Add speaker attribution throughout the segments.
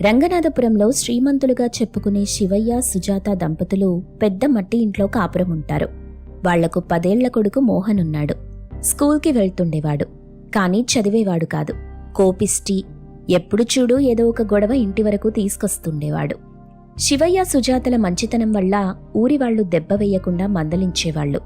Speaker 1: రంగనాథపురంలో శ్రీమంతులుగా చెప్పుకునే శివయ్య సుజాత దంపతులు పెద్ద మట్టి ఇంట్లో కాపురం ఉంటారు వాళ్ళకు పదేళ్ళ కొడుకు మోహన్ ఉన్నాడు స్కూల్కి వెళ్తుండేవాడు. కానీ చదివేవాడు కాదు. కోపిష్టి ఎప్పుడు చూడు ఏదో ఒక గొడవ ఇంటి వరకు తీసుకొస్తుండేవాడు. శివయ్య సుజాతల మంచితనం వల్ల ఊరి వాళ్ళు దెబ్బ వేయకుండా మందలించేవాళ్ళు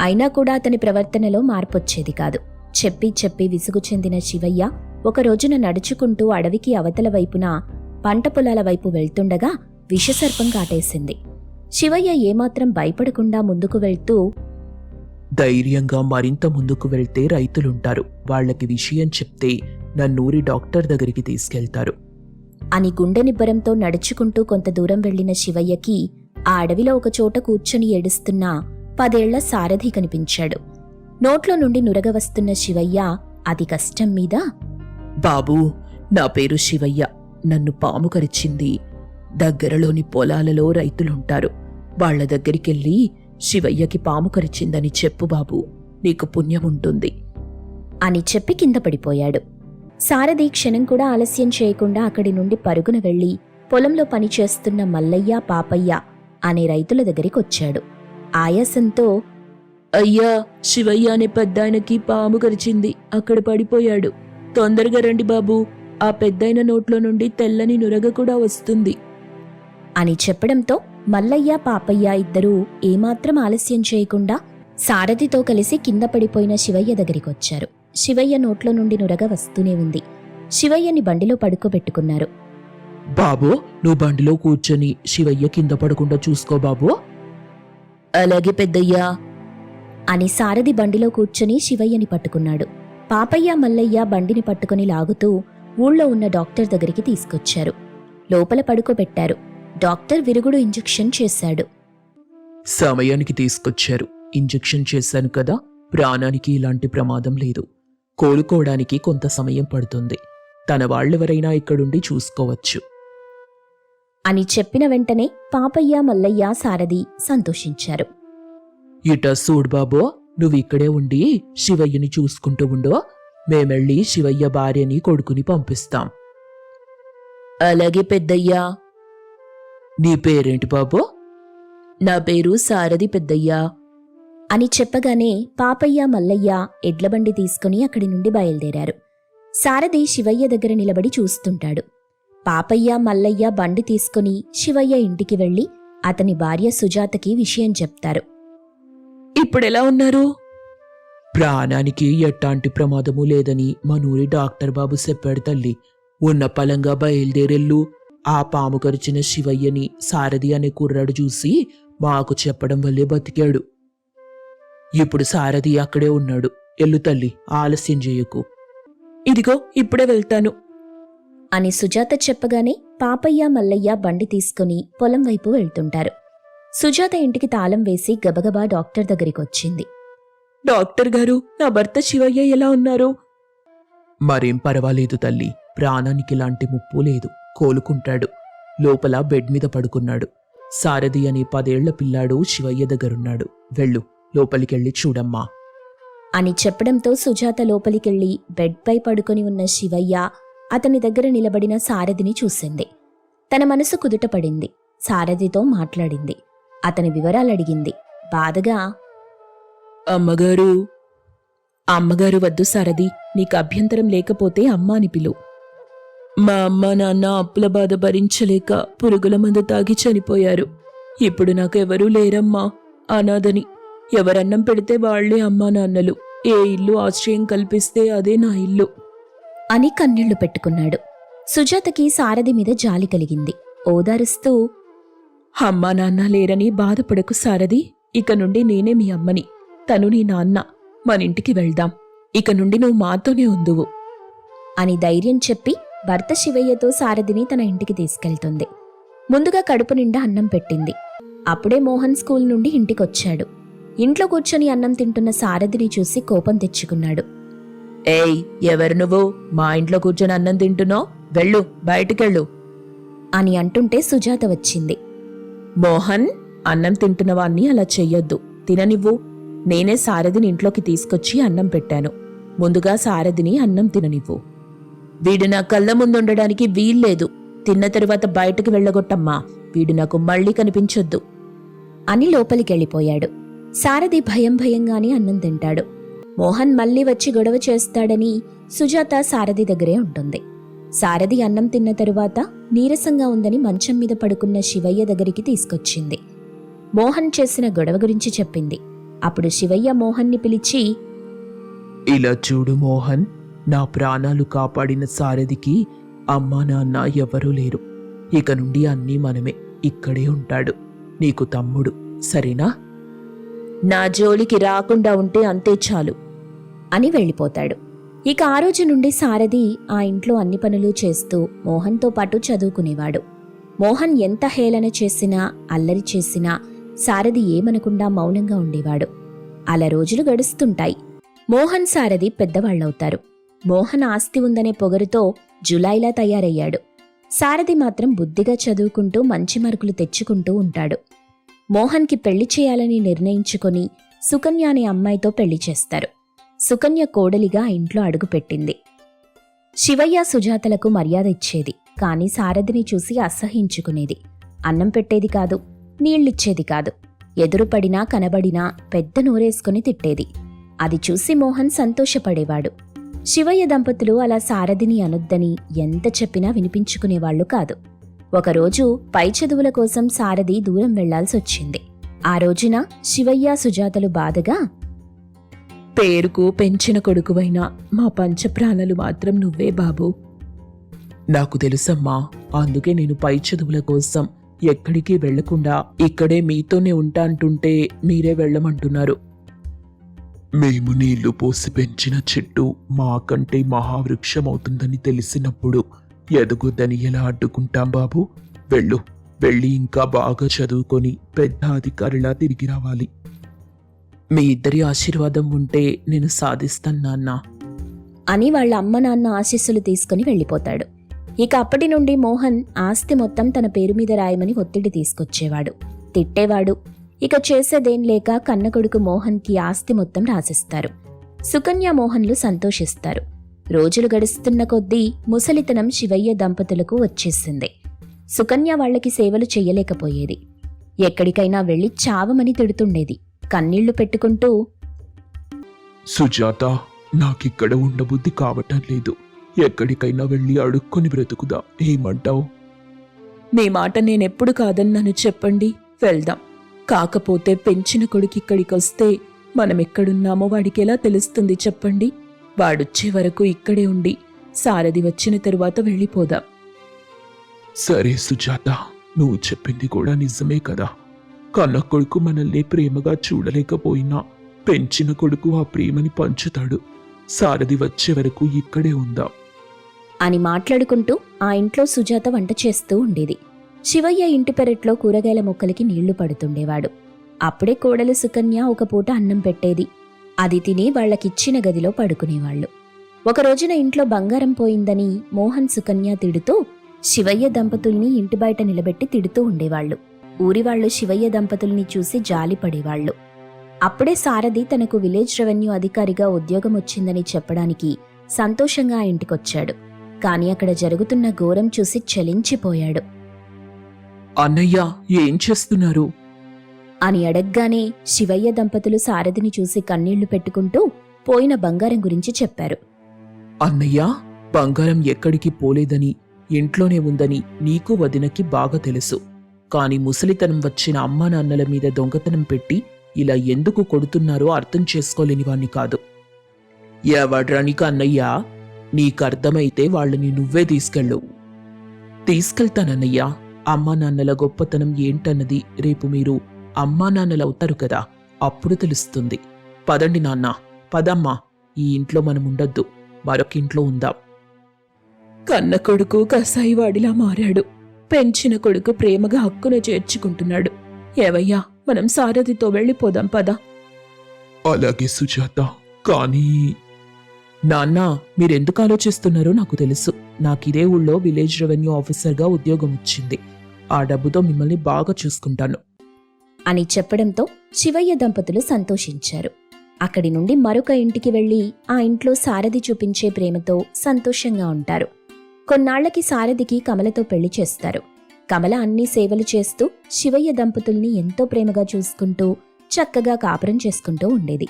Speaker 1: అయినా కూడా అతని ప్రవర్తనలో మార్పొచ్చేది కాదు. చెప్పి చెప్పి విసుగు చెందిన శివయ్య ఒక రోజున నడుచుకుంటూ అడవికి అవతల వైపున పంట పొలాల వైపు వెళ్తుండగా విషసర్పం కాటేసింది. శివయ్య ఏమాత్రం భయపడకుండా ముందుకు వెళ్తూ
Speaker 2: ధైర్యంగా మరింత ముందుకు వెళ్తే రైతులుంటారు. వాళ్ళకి విషయం చెప్తే నన్నూరి డాక్టర్ దగ్గరికి తీసుకెళ్తారు.
Speaker 1: అని గుండె నిబ్బరంతో నడుచుకుంటూ కొంత దూరం వెళ్ళిన శివయ్యకి ఆ అడవిలో ఒక చోట కూర్చొని ఏడుస్తున్న పదేళ్ళ సారథి కనిపించాడు. నోట్లో నుండి నురగ వస్తున్న శివయ్య అతి కష్టం మీద?
Speaker 2: బాబూ నా పేరు శివయ్య. నన్ను పాము కరిచింది దగ్గరలోని పొలాలలో రైతులుంటారు. వాళ్ళ దగ్గరికెళ్ళి శివయ్యకి పాము కరిచిందని చెప్పు బాబు నీకు పుణ్యం ఉంటుంది
Speaker 1: అని చెప్పి కింద పడిపోయాడు. సారథి క్షణం కూడా ఆలస్యం చేయకుండా అక్కడి నుండి పరుగున వెళ్ళి పొలంలో పనిచేస్తున్న మల్లయ్య పాపయ్య అనే రైతుల దగ్గరికొచ్చాడు. ఆయాసంతో
Speaker 2: అయ్యా శివయ్య అనే పెద్దాయనకి పాము కరిచింది అక్కడ పడిపోయాడు. తొందరగా రండి బాబు. ఆ పెద్దాయన నోట్లో నుండి తెల్లని నురగ కూడా వస్తుంది.
Speaker 1: అని చెప్పడంతో మల్లయ్య పాపయ్య ఇద్దరూ ఏమాత్రం ఆలస్యం చేయకుండా సారథితో కలిసి కింద పడిపోయిన శివయ్య దగ్గరికొచ్చారు. శివయ్య నోట్లో నుండి నురగ వస్తూనే ఉంది. శివయ్యని బండిలో పడుకోబెట్టుకున్నారు.
Speaker 2: బాబు నువ్వు బండిలో కూర్చొని శివయ్య కింద పడకుండా చూసుకో బాబు. అలాగే పెద్దయ్యా.
Speaker 1: అని సారథి బండిలో కూర్చొని శివయ్యని పట్టుకున్నాడు. పాపయ్య మల్లయ్య బండిని పట్టుకుని లాగుతూ ఊళ్ళో ఉన్న డాక్టర్ దగ్గరికి తీసుకొచ్చారు. లోపల పడుకోబెట్టారు. డాక్టర్ విరుగుడు ఇంజెక్షన్ చేశాడు.
Speaker 2: సమయానికి తీసుకొచ్చారు. ఇంజెక్షన్ చేశాను కదా ప్రాణానికి ఇలాంటి ప్రమాదం లేదు. కోలుకోవడానికి కొంత సమయం పడుతుంది. తన వాళ్ళెవరైనా ఇక్కడుండి చూసుకోవచ్చు.
Speaker 1: అని చెప్పిన వెంటనే పాపయ్య మల్లయ్య సారథి సంతోషించారు.
Speaker 2: ఇట సూడ్ బాబు నువ్వు ఇక్కడే ఉండి శివయ్యని చూసుకుంటూ ఉండు. మేమెళ్ళి శివయ్య భార్యని కొడుకుని పంపిస్తాం. అలాగే పెద్దయ్యా. నీ పేరేంటి బాబు? నా పేరు సారథి పెద్దయ్యా.
Speaker 1: అని చెప్పగానే పాపయ్య మల్లయ్య ఎడ్లబండి తీసుకుని అక్కడి నుండి బయలుదేరారు. సారథి శివయ్య దగ్గర నిలబడి చూస్తుంటాడు. పాపయ్య మల్లయ్య బండి తీసుకుని శివయ్య ఇంటికి వెళ్ళి అతని భార్య సుజాతకి విషయం చెప్తారు.
Speaker 2: ఇప్పుడెలా ఉన్నారు? ప్రాణానికి ఎట్టాంటి ప్రమాదము లేదని మనూరి డాక్టర్ బాబు చెప్పాడు తల్లి. ఉన్న పలంగా బయలుదేరెళ్ళు. ఆ పాము కరిచిన శివయ్యని సారథి అనే కుర్రాడు చూసి మాకు చెప్పడం వల్లే బతికాడు. ఇప్పుడు సారథి అక్కడే ఉన్నాడు. ఎల్లు తల్లి ఆలస్యం చేయకు. ఇదిగో ఇప్పుడే వెళ్తాను.
Speaker 1: అని సుజాత చెప్పగానే పాపయ్య మల్లయ్య బండి తీసుకుని పొలం వైపు వెళ్తుంటారు. సుజాత ఇంటికి తాళం వేసి గబగబా డాక్టర్ దగ్గరికొచ్చింది.
Speaker 2: డాక్టర్ గారు నా భర్త శివయ్య ఎలా ఉన్నారు? మరేం పర్వాలేదు తల్లి ప్రాణానికి ఇలాంటి ముప్పు లేదు కోలుకుంటాడు. లోపల బెడ్ మీద పడుకున్నాడు. సారథి అనే పదేళ్ళ పిల్లాడు శివయ్య దగ్గరున్నాడు. వెళ్ళు లోపలికెళ్ళి చూడమ్మా.
Speaker 1: అని చెప్పడంతో సుజాత లోపలికెళ్ళి బెడ్పై పడుకొని ఉన్న శివయ్య అతని దగ్గర నిలబడిన సారథిని చూసింది. తన మనసు కుదుటపడింది. సారథితో మాట్లాడింది. అతని వివరాలడిగింది. బాధగా
Speaker 2: అమ్మగారు అమ్మగారు వద్దు సారథి నీకు అభ్యంతరం లేకపోతే అమ్మ అని పిలు. మా అమ్మ నాన్న అప్పుల బాధ భరించలేక పురుగుల మందు తాగి చనిపోయారు. ఇప్పుడు నాకెవరూ లేరమ్మా అనాథని. ఎవరన్నం పెడితే వాళ్ళే అమ్మా నాన్నలు. ఏ ఇల్లు ఆశ్రయం కల్పిస్తే అదే నా ఇల్లు.
Speaker 1: అని కన్నీళ్ళు పెట్టుకున్నాడు. సుజాతకి సారథి మీద జాలి కలిగింది. ఓదారుస్తూ
Speaker 2: అమ్మా నాన్న లేరని బాధపడకు సారథి ఇక నుండి నేనే మీ అమ్మని. తను నీ నాన్న. మనింటికి వెళ్దాం. ఇక నుండి నువ్వు మాతోనే ఉందువు.
Speaker 1: అని ధైర్యం చెప్పి భర్త శివయ్యతో సారథిని తన ఇంటికి తీసుకెళ్తుంది. ముందుగా కడుపు నిండా అన్నం పెట్టింది. అప్పుడే మోహన్ స్కూల్ నుండి ఇంటికొచ్చాడు. ఇంట్లో కూర్చొని అన్నం తింటున్న సారథిని చూసి కోపం తెచ్చుకున్నాడు.
Speaker 2: ఏయ్ ఎవరు నువ్వు? మా ఇంట్లో కూర్చొని అన్నం తింటున్నావు? వెళ్ళు బయటికెళ్ళు.
Speaker 1: అని అంటుంటే సుజాత వచ్చింది.
Speaker 2: మోహన్ అన్నం తింటున్నవాణ్ణి అలా చెయ్యొద్దు. తిననివ్వు. నేనే సారథిని ఇంట్లోకి తీసుకొచ్చి అన్నం పెట్టాను. ముందుగా సారథిని అన్నం తిననివ్వు. వీడు నా కళ్ళ ముందుండడానికి వీల్లేదు. తిన్న తరువాత బయటకు వెళ్ళగొట్టమ్మా. వీడు నాకు మళ్ళీ కనిపించొద్దు.
Speaker 1: అని లోపలికెళ్ళిపోయాడు. సారథి భయం భయంగానే అన్నం తింటాడు. మోహన్ మళ్ళీ వచ్చి గొడవ చేస్తాడని సుజాత సారథి దగ్గరే ఉంటుంది. సారథి అన్నం తిన్న తరువాత నీరసంగా ఉందని మంచం మీద పడుకున్న శివయ్య దగ్గరికి తీసుకొచ్చింది. మోహన్ చేసిన గొడవ గురించి చెప్పింది. అప్పుడు శివయ్య మోహన్ని పిలిచి
Speaker 2: ఇలా చూడు మోహన్ నా ప్రాణాలు కాపాడిన సారథికి అమ్మా నాన్న ఎవరూ లేరు. ఇక నుండి అన్నీ మనమే. ఇక్కడే ఉంటాడు. నీకు తమ్ముడు. సరేనా?
Speaker 1: నా జోలికి రాకుండా ఉంటే అంతే చాలు అని వెళ్ళిపోతాడు. ఇక ఆ రోజు నుండి సారథి ఆ ఇంట్లో అన్ని పనులు చేస్తూ మోహన్తో పాటు చదువుకునేవాడు. మోహన్ ఎంత హేళన చేసినా అల్లరి చేసినా సారథి ఏమనకుండా మౌనంగా ఉండేవాడు. అలా రోజులు గడుస్తుంటాయి. మోహన్ సారథి పెద్దవాళ్ళవుతారు మోహన్ ఆస్తి ఉందనే పొగరుతో జులైలా తయారయ్యాడు. సారథి మాత్రం బుద్ధిగా చదువుకుంటూ మంచి మార్కులు తెచ్చుకుంటూ ఉంటాడు. మోహన్కి పెళ్ళి చేయాలని నిర్ణయించుకొని సుకన్య అనే అమ్మాయితో పెళ్ళి చేస్తారు. సుకన్య కోడలిగా ఇంట్లో అడుగుపెట్టింది. శివయ్య సుజాతలకు మర్యాద ఇచ్చేది కాని సారథిని చూసి అసహించుకునేది అన్నం పెట్టేది కాదు. నీళ్ళిచ్చేది కాదు. ఎదురుపడినా కనబడినా పెద్ద నోరేసుకుని తిట్టేది. అది చూసి మోహన్ సంతోషపడేవాడు. శివయ్య దంపతులు అలా సారథిని అనొద్దని ఎంత చెప్పినా వినిపించుకునేవాళ్ళు కాదు. ఒకరోజు పై చదువుల కోసం సారథి దూరం వెళ్ళాల్సొచ్చింది. ఆ రోజున శివయ్య సుజాతలు బాధగా
Speaker 2: పేరుకు పెంచిన కొడుకువైనా మా పంచప్రాణాలు మాత్రం నువ్వే బాబు. నాకు తెలుసమ్మా అందుకే నేను పై చదువుల కోసం ఎక్కడికి వెళ్ళకుండా ఇక్కడే మీతోనే ఉంటా అంటుంటే మీరే వెళ్ళమంటున్నారు. మేము నీళ్ళు పోసి పెంచిన చెట్టు మాకంటే మహావృక్షం అవుతుందని తెలిసినప్పుడు ఎదుగుద్దని ఎలా అడ్డుకుంటాం బాబు? వెళ్ళు వెళ్ళి ఇంకా బాగా చదువుకొని పెద్ద అధికారిలా తిరిగి రావాలి. మీ ఇద్దరి ఆశీర్వాదం ఉంటే నేను సాధిస్తాను నాన్న.
Speaker 1: అని వాళ్ళ అమ్మ నాన్న ఆశీస్సులు తీసుకుని వెళ్ళిపోతాడు. ఇక అప్పటి నుండి మోహన్ ఆస్తి మొత్తం తన పేరు మీద రాయమని ఒత్తిడి తీసుకొచ్చేవాడు. తిట్టేవాడు. ఇక చేసేదేం లేక కన్న కొడుకు మోహన్కి ఆస్తి మొత్తం రాసిస్తారు. సుకన్య మోహన్లు సంతోషిస్తారు. రోజులు గడుస్తున్న కొద్దీ ముసలితనం శివయ్య దంపతులకు వచ్చేసింది. సుకన్య వాళ్ళకి సేవలు చెయ్యలేకపోయేది. ఎక్కడికైనా వెళ్ళి చావమని తిడుతుండేది. కన్నీళ్ళు పెట్టుకుంటూ
Speaker 2: సుజాత నాకిక్కడ ఉండబుద్ధి కావటం లేదు. ఎక్కడికైనా వెళ్ళి అడుక్కొని బ్రతుకుదా? ఏమంటావు? మీ మాట నేనెప్పుడు కాదన్నాను చెప్పండి వెళ్దాం. కాకపోతే పెంచిన కొడుకు ఇక్కడికి వస్తే మనం ఎక్కడున్నామో వాడికి ఎలా తెలుస్తుంది చెప్పండి? వాడొచ్చే వరకు ఇక్కడే ఉండి సారథి వచ్చిన తరువాత వెళ్ళిపోదాం. సరే సుజాత నువ్వు చెప్పింది కూడా నిజమే కదా. కన్న కొడుకు మనల్ని ప్రేమగా చూడలేకపోయినా పెంచిన కొడుకు ఆ ప్రేమని పంచుతాడు. సారథి వచ్చే వరకు ఇక్కడే ఉందాం.
Speaker 1: అని మాట్లాడుకుంటూ ఆ ఇంట్లో సుజాత వంట చేస్తూ ఉండేది. శివయ్య ఇంటి పెరట్లో కూరగాయల మొక్కలకి నీళ్ళు పడుతుండేవాడు. అప్పుడే కోడలు సుకన్య ఒక పూట అన్నం పెట్టేది. అది తిని వాళ్ళకిచ్చిన గదిలో పడుకునేవాళ్ళు ఒక రోజున ఇంట్లో బంగారం పోయిందని మోహన్ సుకన్య తిడుతూ శివయ్య దంపతుల్ని ఇంటి బయట నిలబెట్టి తిడుతూ ఉండేవాళ్ళు ఊరివాళ్ళు శివయ్య దంపతుల్ని చూసి జాలిపడేవాళ్ళు అప్పుడే సారథి తనకు విలేజ్ రెవెన్యూ అధికారిగా ఉద్యోగం వచ్చిందని చెప్పడానికి సంతోషంగా ఆ ఇంటికొచ్చాడు. కాని అక్కడ జరుగుతున్న ఘోరం చూసి చలించిపోయాడు.
Speaker 2: అన్నయ్య ఏం చేస్తున్నారు?
Speaker 1: అని అడగ్గానే శివయ్య దంపతులు సారథిని చూసి కన్నీళ్ళు పెట్టుకుంటూ పోయిన బంగారం గురించి చెప్పారు.
Speaker 2: అన్నయ్య బంగారం ఎక్కడికి పోలేదని ఇంట్లోనే ఉందని నీకు వదినకి బాగా తెలుసు. కాని ముసలితనం వచ్చిన అమ్మా నాన్నల మీద దొంగతనం పెట్టి ఇలా ఎందుకు కొడుతున్నారో అర్థం చేసుకోలేని వాణ్ణి కాదు. ఎవడ్రానికి అన్నయ్యా? నీకు అర్థమైతే వాళ్ళని నువ్వే తీసుకెళ్ళు. తీసుకెళ్తానన్నయ్యా అమ్మా నాన్నల గొప్పతనం ఏంటన్నది రేపు మీరు అమ్మా నాన్నలవుతారు కదా అప్పుడు తెలుస్తుంది. పదండి నాన్న పదమ్మా ఈ ఇంట్లో మనం ఉండొద్దు మరొక ఇంట్లో ఉందాం. కన్న కొడుకు కసాయివాడిలా మారాడు. పెంచిన కొడుకు ప్రేమగా హక్కును చేర్చుకుంటున్నాడు. ఏవయ్యా మనం సారథితో వెళ్ళిపోదాం పద. అలాగే సుజాత కానీ నాన్న మీరెందుకు ఆలోచిస్తున్నారో నాకు తెలుసు. నాకిదే ఊళ్ళో విలేజ్ రెవెన్యూ ఆఫీసర్గా ఉద్యోగం వచ్చింది ఆ డబ్బుతో మిమ్మల్ని బాగా చూసుకుంటాను.
Speaker 1: అని చెప్పడంతో శివయ్య దంపతులు సంతోషించారు. అక్కడి నుండి మరొక ఇంటికి వెళ్ళి ఆ ఇంట్లో సారథి చూపించే ప్రేమతో సంతోషంగా ఉంటారు. కొన్నాళ్ళకి సారథికి కమలతో పెళ్ళి చేస్తారు. కమల అన్ని సేవలు చేస్తూ శివయ్య దంపతుల్ని ఎంతో ప్రేమగా చూసుకుంటూ చక్కగా కాపురం చేసుకుంటూ ఉండేది.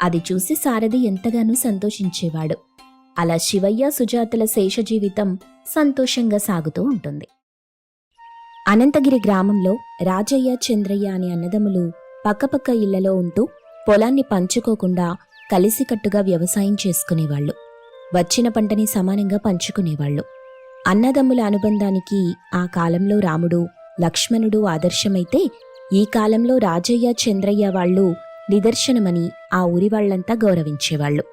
Speaker 1: అది చూసి సారథి ఎంతగానో సంతోషించేవాడు. అలా శివయ్య సుజాతల శేష జీవితం సంతోషంగా సాగుతూ ఉంటుంది. అనంతగిరి గ్రామంలో రాజయ్య చంద్రయ్య అనే అన్నదమ్ములు పక్కపక్క ఇళ్ళలో ఉంటూ పొలాన్ని పంచుకోకుండా కలిసికట్టుగా వ్యవసాయం చేసుకునేవాళ్ళు వచ్చిన పంటని సమానంగా పంచుకునేవాళ్ళు అన్నదమ్ముల అనుబంధానికి ఆ కాలంలో రాముడు లక్ష్మణుడు ఆదర్శమైతే ఈ కాలంలో రాజయ్య చంద్రయ్య వాళ్ళు నిదర్శనమని ఆ ఊరి వాళ్ళంతా గౌరవించేవాళ్ళు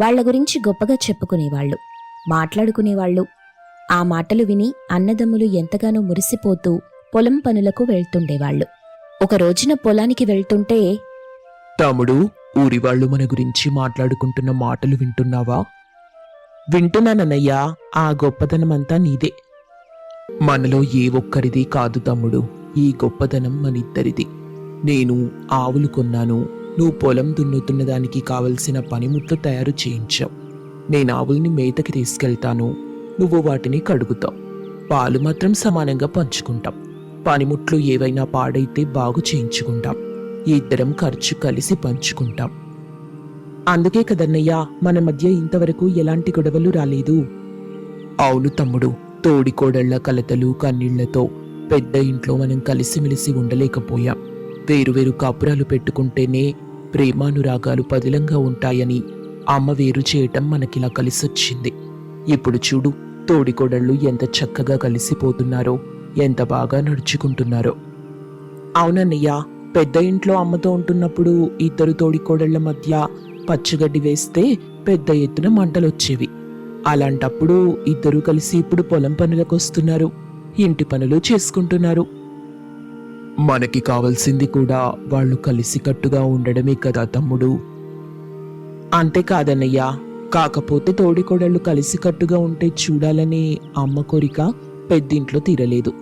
Speaker 1: వాళ్ళ గురించి గొప్పగా చెప్పుకునేవాళ్ళు మాట్లాడుకునేవాళ్ళు ఆ మాటలు విని అన్నదమ్ములు ఎంతగానో మురిసిపోతూ పొలం పనులకు వెళ్తుండేవాళ్ళు ఒక రోజున పొలానికి వెళ్తుంటే
Speaker 2: తమ్ముడు ఊరివాళ్ళు మన గురించి మాట్లాడుకుంటున్న మాటలు వింటున్నావా? వింటున్నానన్నయ్యా ఆ గొప్పతనమంతా నీదే. మనలో ఏ ఒక్కరిది కాదు తమ్ముడు. ఈ గొప్పతనం మనిద్దరిది. నేను ఆవులు కొన్నాను. నువ్వు పొలం దున్నుతున్న దానికి కావలసిన పనిముట్లు తయారు చేయించావు. నేను ఆవుల్ని మేతకి తీసుకెళ్తాను. నువ్వు వాటిని కడుగుతావు. పాలు మాత్రం సమానంగా పంచుకుంటాం. పనిముట్లు ఏవైనా పాడైతే బాగు చేయించుకుంటాం. ఇద్దరం ఖర్చు కలిసి పంచుకుంటాం. అందుకే కదన్నయ్యా మన మధ్య ఇంతవరకు ఎలాంటి గొడవలు రాలేదు. అవును తమ్ముడు తోడికోడళ్ళ కలతలు కన్నీళ్ళతో పెద్ద ఇంట్లో మనం కలిసిమెలిసి ఉండలేకపోయాం. వేరువేరు కాపురాలు పెట్టుకుంటేనే ప్రేమానురాగాలు పదిలంగా ఉంటాయని అమ్మ వేరు చేయటం మనకిలా కలిసొచ్చింది. ఇప్పుడు చూడు తోడికోడళ్ళు ఎంత చక్కగా కలిసిపోతున్నారో ఎంత బాగా నడుచుకుంటున్నారో. అవునన్నయ్యా పెద్ద ఇంట్లో అమ్మతో ఉంటున్నప్పుడు ఇద్దరు తోడికోడళ్ళ మధ్య పచ్చగడ్డి వేస్తే పెద్ద ఎత్తున మంటలొచ్చేవి. అలాంటప్పుడు ఇద్దరూ కలిసి ఇప్పుడు పొలం పనులకు వస్తున్నారు ఇంటి పనులు చేసుకుంటున్నారు. మనకి కావాల్సింది కూడా వాళ్ళు కలిసికట్టుగా ఉండడమే కదా తమ్ముడు. అంతేకాదన్నయ్యా కాకపోతే తోడికోడళ్ళు కలిసికట్టుగా ఉంటే చూడాలనే అమ్మ కోరిక పెద్దింట్లో తీరలేదు.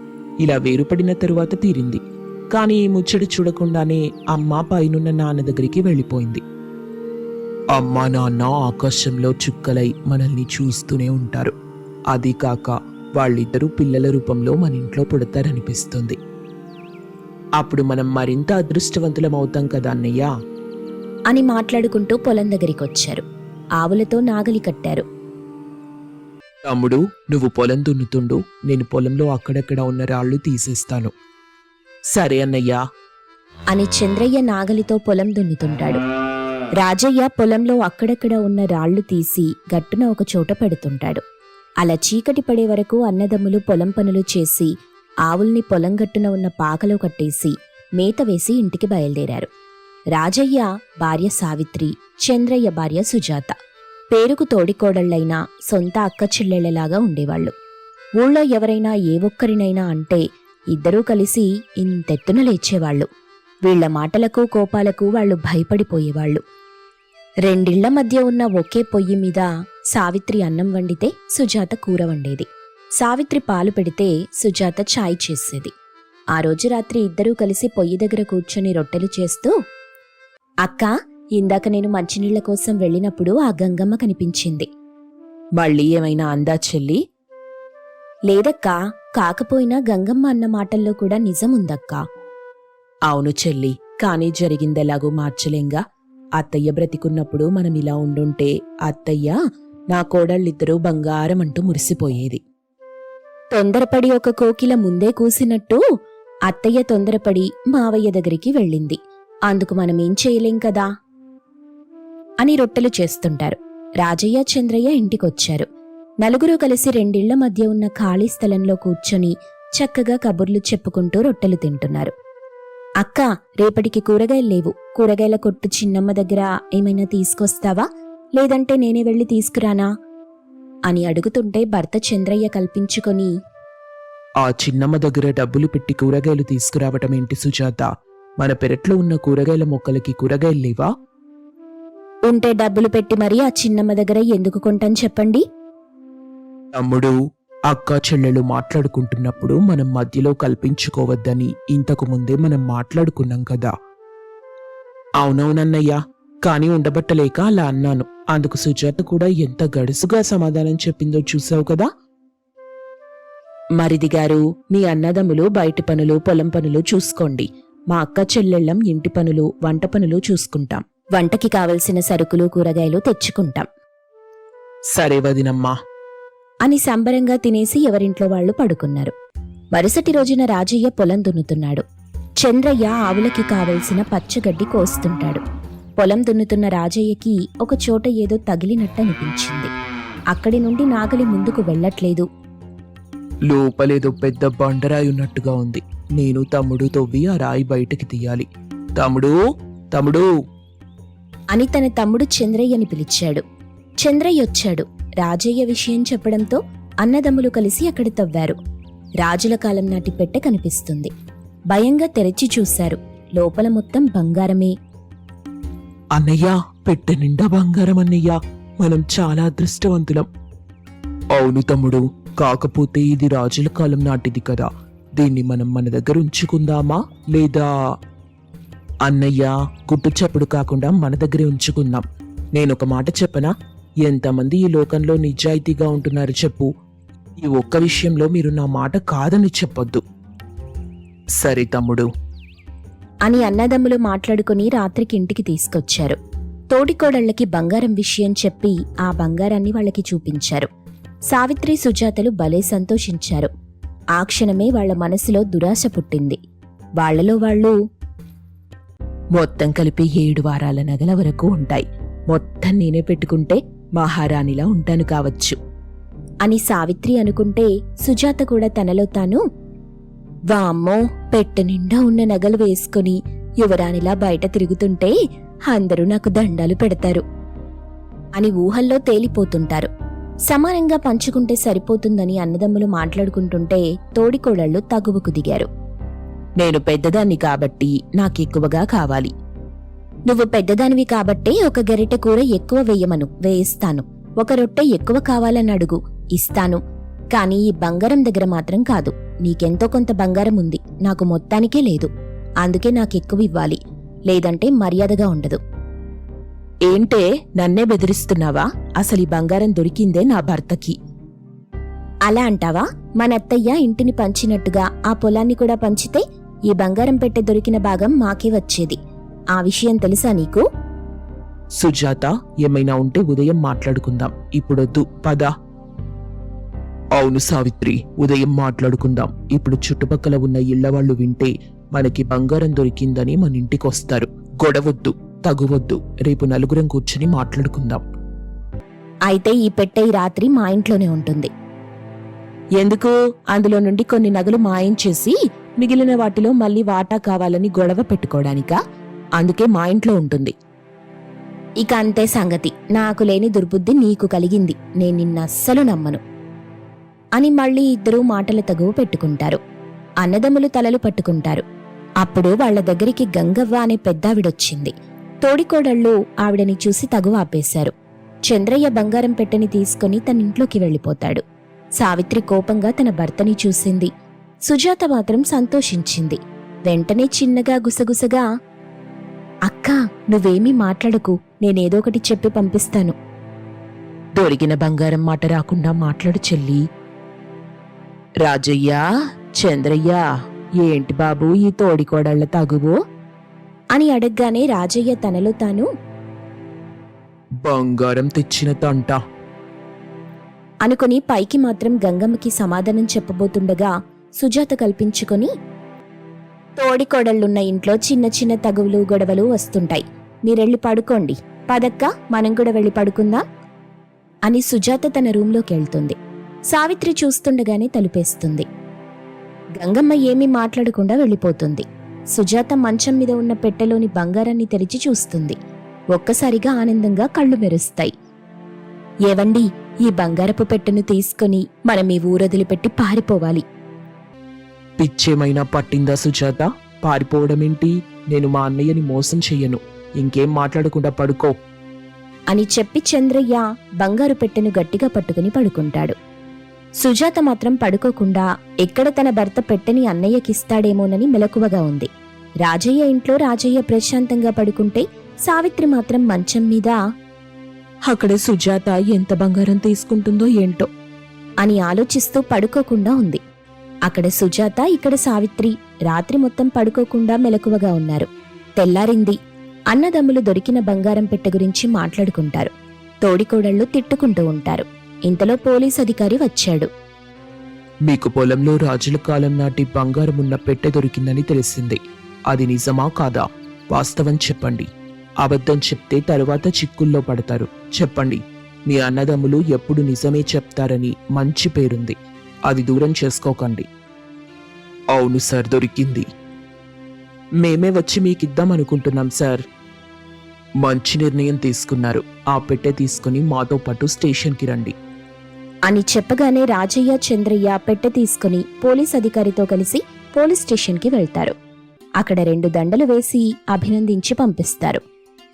Speaker 2: ఇలా వేరుపడిన తరువాత తీరింది. కానీ ఈ ముచ్చట చూడకుండానే అమ్మ పైనున్న నాన్న దగ్గరికి వెళ్ళిపోయింది. అమ్మా నాన్న ఆకాశంలో చుక్కలై మనల్ని చూస్తూనే ఉంటారు. అది కాక వాళ్ళిద్దరూ పిల్లల రూపంలో మన ఇంట్లో పుడతారనిపిస్తుంది. అప్పుడు మనం మరింత అదృష్టవంతులం అవుతాం కదా అన్నయ్య?
Speaker 1: అని మాట్లాడుకుంటూ పొలం దగ్గరికి వచ్చారు ఆవులతో నాగలి కట్టారు.
Speaker 2: తమ్ముడు నువ్వు పొలం దున్నుతుండు. నేను పొలంలో అక్కడక్కడ ఉన్న రాళ్ళు తీసేస్తాను. సరే అన్నయ్యా.
Speaker 1: అని చంద్రయ్య నాగలితో పొలం దున్నుతుంటాడు. రాజయ్య పొలంలో అక్కడక్కడ ఉన్న రాళ్ళు తీసి గట్టున ఒక చోట పెడుతుంటాడు. అలా చీకటి పడే వరకు అన్నదమ్ములు పొలం పనులు చేసి ఆవుల్ని పొలం గట్టున ఉన్న పాకలో కట్టేసి మేత వేసి ఇంటికి బయలుదేరారు. రాజయ్య భార్య సావిత్రి చంద్రయ్య భార్య సుజాత. పేరుకు తోడికోడళ్ళైనా సొంత అక్క చెల్లెళ్ళలాగా ఉండేవాళ్ళు ఊళ్ళో ఎవరైనా ఏ ఒక్కరినైనా అంటే ఇద్దరూ కలిసి ఇంతెత్తున లేచేవాళ్ళు వీళ్ళ మాటలకు కోపాలకు వాళ్ళు భయపడిపోయేవాళ్ళు రెండిళ్ళ మధ్య ఉన్న ఒకే పొయ్యి మీద సావిత్రి అన్నం వండితే సుజాత కూర వండేది. సావిత్రి పాలు పెడితే సుజాత ఛాయ్ చేసేది. ఆ రోజు రాత్రి ఇద్దరూ కలిసి పొయ్యి దగ్గర కూర్చొని రొట్టెలు చేస్తూ అక్క ఇందాక నేను మంచినీళ్ళ కోసం వెళ్ళినప్పుడు ఆ గంగమ్మ కనిపించింది.
Speaker 2: మళ్ళీ ఏమైనా అందా చెల్లి?
Speaker 1: లేదక్కా కాకపోయినా గంగమ్మ అన్న మాటల్లో కూడా నిజముందక్కా.
Speaker 2: అవును చెల్లి కానీ జరిగిందెలాగూ మార్చలేంగా? అత్తయ్య బ్రతికున్నప్పుడు మనం ఇలా ఉండుంటే అత్తయ్య నా కోడళ్ళిద్దరూ బంగారం అంటూ మురిసిపోయేది.
Speaker 1: తొందరపడి ఒక కోకిల ముందే కూసినట్టు అత్తయ్య తొందరపడి మావయ్య దగ్గరికి వెళ్ళింది. అందుకు మనమేం చేయలేం కదా? అని రొట్టెలు చేస్తుంటారు. రాజయ్య చంద్రయ్య ఇంటికొచ్చారు. నలుగురు కలిసి రెండిళ్ళ మధ్య ఉన్న ఖాళీ స్థలంలో కూర్చొని చక్కగా కబుర్లు చెప్పుకుంటూ రొట్టెలు తింటున్నారు. అక్క రేపటికి కూరగాయలు లేవు. కూరగాయల కొట్టు చిన్నమ్మ దగ్గర ఏమైనా తీసుకొస్తావా? లేదంటే నేనే వెళ్ళి తీసుకురానా? అని అడుగుతుంటే భర్త చంద్రయ్య కల్పించుకొని
Speaker 2: ఆ చిన్నమ్మ దగ్గర డబ్బులు పెట్టి కూరగాయలు తీసుకురావటం ఏంటి సుజాత? మన పెరట్లో ఉన్న కూరగాయల మొక్కలకి కూరగాయలు లేవా?
Speaker 1: ఉంటే డబ్బులు పెట్టి మరీ ఆ చిన్నమ్మ దగ్గర ఎందుకు కొంటాను చెప్పండి.
Speaker 2: తమ్ముడు అక్క చెల్లెలు మాట్లాడుకుంటున్నప్పుడు మనం మధ్యలో కల్పించుకోవద్దని ఇంతకు ముందే మనం మాట్లాడుకున్నాం కదా. అవునవునన్నయ్యా కానీ ఉండబట్టలేక అలా అన్నాను. అందుకు సుజాత కూడా ఎంత గడుసుగా సమాధానం చెప్పిందో చూసావు కదా? మరిది గారు మీ అన్నదమ్ములు బయటి పనులు పొలం పనులు చూసుకోండి. మా అక్క చెల్లెళ్ళం ఇంటి పనులు వంట పనులు చూసుకుంటాం.
Speaker 1: వంటకి కావలసిన సరుకులు కూరగాయలు తెచ్చుకుంటాం.
Speaker 2: సరే వదినమ్మా.
Speaker 1: అని సంబరంగా తినేసి ఎవరింట్లో వాళ్ళు పడుకున్నారు. మరుసటి రోజున రాజయ్య పొలం దున్నుతున్నాడు. చంద్రయ్య ఆవులకి కావలసిన పచ్చగడ్డి కోస్తుంటాడు. పొలం దున్నుతున్న రాజయ్యకి ఒక చోట ఏదో తగిలినట్టు అనిపించింది అక్కడి నుండి నాగలి ముందుకు వెళ్ళట్లేదు.
Speaker 2: లోపలేదో పెద్ద బండరాయి ఉన్నట్టుగా ఉంది. నేను తమ్ముడు తవ్వి ఆ రాయి బయటకి తీయాలి. తమ్ముడు తమ్ముడు!
Speaker 1: అని తన తమ్ముడు చంద్రయ్యని పిలిచాడు. చంద్రయ్య వచ్చాడు. రాజయ్య విషయం చెప్పడంతో అన్నదమ్ములు కలిసి అక్కడ తవ్వారు. రాజుల కాలం నాటి పెట్టె కనిపిస్తుంది. భయంగా తెరచి చూశారు. లోపల మొత్తం బంగారమే.
Speaker 2: అన్నయ్య పెట్టె నిండా బంగారం అన్నయ్య. మనం చాలా అదృష్టవంతులం. అవును తమ్ముడు కాకపోతే ఇది రాజుల కాలం నాటిది కదా. దీన్ని మనం మన దగ్గర ఉంచుకుందామా? లేదా అన్నయ్య గుట్టు చప్పుడు కాకుండా మన దగ్గరే ఉంచుకుందాం. నేను ఒక మాట చెప్పనా? ఎంతమంది ఈ లోకంలో నిజాయితీగా ఉంటున్నారు చెప్పు. ఈ ఒక్క విషయంలో మీరు నా మాట కాదని చెప్పొద్దు. సరే తమ్ముడు
Speaker 1: అని అన్నదమ్ములు మాట్లాడుకుని రాత్రికి ఇంటికి తీసుకొచ్చారు. తోడికోడళ్ళకి బంగారం విషయం చెప్పి ఆ బంగారాన్ని వాళ్ళకి చూపించారు. సావిత్రి సుజాతలు భలే సంతోషించారు. ఆ క్షణమే వాళ్ళ మనసులో దురాశ పుట్టింది. వాళ్ళలో వాళ్ళు
Speaker 2: మొత్తం కలిపి ఏడు వారాల నగల వరకు ఉంటాయి. మొత్తం నేనే పెట్టుకుంటే మహారాణిలా ఉంటాను కావచ్చు.
Speaker 1: అని సావిత్రి అనుకుంటే సుజాత కూడా తనలో తాను వామ్మో పెట్టె నిండా ఉన్న నగలు వేసుకుని యువరాణిలా బయట తిరుగుతుంటే అందరూ నాకు దండాలు పెడతారు అని ఊహల్లో తేలిపోతుంటారు. సమానంగా పంచుకుంటే సరిపోతుందని అన్నదమ్ములు మాట్లాడుకుంటుంటే తోడికోడళ్ళు తగువుకు దిగారు.
Speaker 2: నేను పెద్దదాన్ని కాబట్టి నాకెక్కువగా కావాలి.
Speaker 1: నువ్వు పెద్దదానివి కాబట్టే ఒక గరిటె కూర ఎక్కువ వేయమను వేయిస్తాను. ఒక రొట్టె ఎక్కువ కావాలని అడుగు ఇస్తాను. కానీ ఈ బంగారం దగ్గర మాత్రం కాదు. నీకెంతో కొంత బంగారం ఉంది. నాకు మొత్తానికే లేదు. అందుకే నాకెక్కువ ఇవ్వాలి. లేదంటే మర్యాదగా ఉండదు.
Speaker 2: ఏంటే? నన్నే బెదిరిస్తున్నావా? అసలు ఈ బంగారం దొరికిందే నా భర్తకి.
Speaker 1: అలా అంటావా? మన అత్తయ్య ఇంటిని పంచినట్టుగా ఆ పొలాన్ని కూడా పంచితే ఈ బంగారం పెట్టె దొరికిన భాగం మాకే వచ్చేది. ఆ విషయం తెలుసా నీకు?
Speaker 2: సుజాత ఏమైనా ఉంటే ఉదయం మాట్లాడుకుందాం. ఇప్పుడొద్దు. పద. అవును సావిత్రి ఉదయం మాట్లాడుకుందాం. ఇప్పుడు చుట్టుపక్కల ఉన్న ఇళ్ళ వాళ్ళు వింటే మనకి బంగారం దొరికిందని మన ఇంటికి వస్తారు. గొడవద్దు తగువద్దు రేపు నలుగురం కూర్చుని మాట్లాడుకుందాం.
Speaker 1: అయితే ఈ పెట్టె ఈ రాత్రి మా ఇంట్లోనే ఉంటుంది.
Speaker 2: ఎందుకు? అందులో నుండి కొన్ని నగలు మాయం చేసి మిగిలిన వాటిలో మళ్ళీ వాటా కావాలని గొడవ పెట్టుకోవడానికా అందుకే మా ఇంట్లో ఉంటుంది.
Speaker 1: ఇక అంతే సంగతి. నాకు లేని దుర్బుద్ధి నీకు కలిగింది. నేను నిన్న అస్సలు నమ్మను. అని మళ్ళీ ఇద్దరూ మాటల తగువ పెట్టుకుంటారు. అన్నదమ్ములు తలలు పట్టుకుంటారు. అప్పుడు వాళ్ళ దగ్గరికి గంగవ్వ అనే పెద్దావిడొచ్చింది. తోడికోడళ్ళు ఆవిడని చూసి తగువ ఆపేశారు. చంద్రయ్య బంగారం పెట్టెని తీసుకుని తనింట్లోకి వెళ్ళిపోతాడు. సావిత్రి కోపంగా తన భర్తని చూసింది. సుజాత మాత్రం సంతోషించింది. వెంటనే చిన్నగా గుసగుసగా అక్కా నువ్వేమీ మాట్లాడకు. నేనేదో ఒకటి చెప్పి పంపిస్తాను.
Speaker 2: దొరికిన బంగారం మాట రాకుండా మాట్లాడు చెల్లి. రాజయ్య చంద్రయ్య ఏంటి బాబు ఈ తోడికోడళ్ళ తగువు?
Speaker 1: అని అడగ్గానే రాజయ్య తనలో తాను
Speaker 2: బంగారం తెచ్చిన తంట.
Speaker 1: అనుకుని పైకి మాత్రం గంగమ్మకి సమాధానం చెప్పబోతుండగా సుజాత కల్పించుకొని తోడికోడళ్ళున్న ఇంట్లో చిన్న చిన్న తగువులు గొడవలు వస్తుంటాయి. మీరెళ్ళి పడుకోండి. పదక్క? మనం కూడా వెళ్ళి పడుకుందాం? అని సుజాత తన రూంలోకి వెళ్తుంది. సావిత్రి చూస్తుండగానే తలుపేస్తుంది. గంగమ్మ ఏమీ మాట్లాడకుండా వెళ్ళిపోతుంది. సుజాత మంచం మీద ఉన్న పెట్టెలోని బంగారాన్ని తెరిచి చూస్తుంది. ఒక్కసారిగా ఆనందంగా కళ్ళు మెరుస్తాయి. ఏవండి ఈ బంగారపు పెట్టెను తీసుకుని మనం ఈ ఊరొదిలిపెట్టి పారిపోవాలి.
Speaker 2: పిచ్చేమైనా పట్టిందా సుజాత? పారిపోవడమేంటి? నేను మా అన్నయ్యని మోసం చెయ్యను. ఇంకేం మాట్లాడకుండా పడుకో.
Speaker 1: అని చెప్పి చంద్రయ్య బంగారు పెట్టెను గట్టిగా పట్టుకుని పడుకుంటాడు. సుజాత మాత్రం పడుకోకుండా ఎక్కడ తన భర్త పెట్టెని అన్నయ్యకిస్తాడేమోనని మెలకువగా ఉంది. రాజయ్య ఇంట్లో రాజయ్య ప్రశాంతంగా పడుకుంటే సావిత్రి మాత్రం మంచం మీద
Speaker 2: అక్కడ సుజాత ఎంత బంగారం తీసుకుంటుందో ఏంటో.
Speaker 1: అని ఆలోచిస్తూ పడుకోకుండా ఉంది. అక్కడ సుజాత ఇక్కడ సావిత్రి రాత్రి మొత్తం పడుకోకుండా మెలకువగా ఉన్నారు. తెల్లారింది. అన్నదమ్ములు దొరికిన బంగారం పెట్టె గురించి మాట్లాడుకుంటారు. తోడికోడళ్ళు తిట్టుకుంటూ ఉంటారు. ఇంతలో పోలీస్ అధికారి వచ్చాడు.
Speaker 2: మీకు పొలంలో రాజుల కాలం నాటి బంగారం ఉన్న పెట్టె దొరికిందని తెలిసింది. అది నిజమా కాదా? వాస్తవం చెప్పండి. అబద్ధం చెప్తే తరువాత చిక్కుల్లో పడతారు. చెప్పండి. మీ అన్నదమ్ములు ఎప్పుడు నిజమే చెప్తారని మంచి పేరుంది. అది దూరం చేసుకోకండి. అవును సార్ దొరికింది. మేమే వచ్చి మీకిద్దాం అనుకుంటున్నాం సార్. మంచి నిర్ణయం తీసుకున్నారు. ఆ పెట్టె తీసుకుని మాతో పాటు స్టేషన్కి రండి.
Speaker 1: అని చెప్పగానే రాజయ్య చంద్రయ్య పెట్టె తీసుకుని పోలీస్ అధికారితో కలిసి పోలీస్ స్టేషన్కి వెళ్తారు. అక్కడ రెండు దండలు వేసి అభినందించి పంపిస్తారు.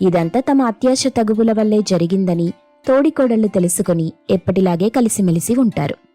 Speaker 1: ఇదంతా తమ అత్యాశ తగువుల వల్లే జరిగిందని తోడికోడళ్ళు తెలుసుకుని ఎప్పటిలాగే కలిసిమెలిసి ఉంటారు.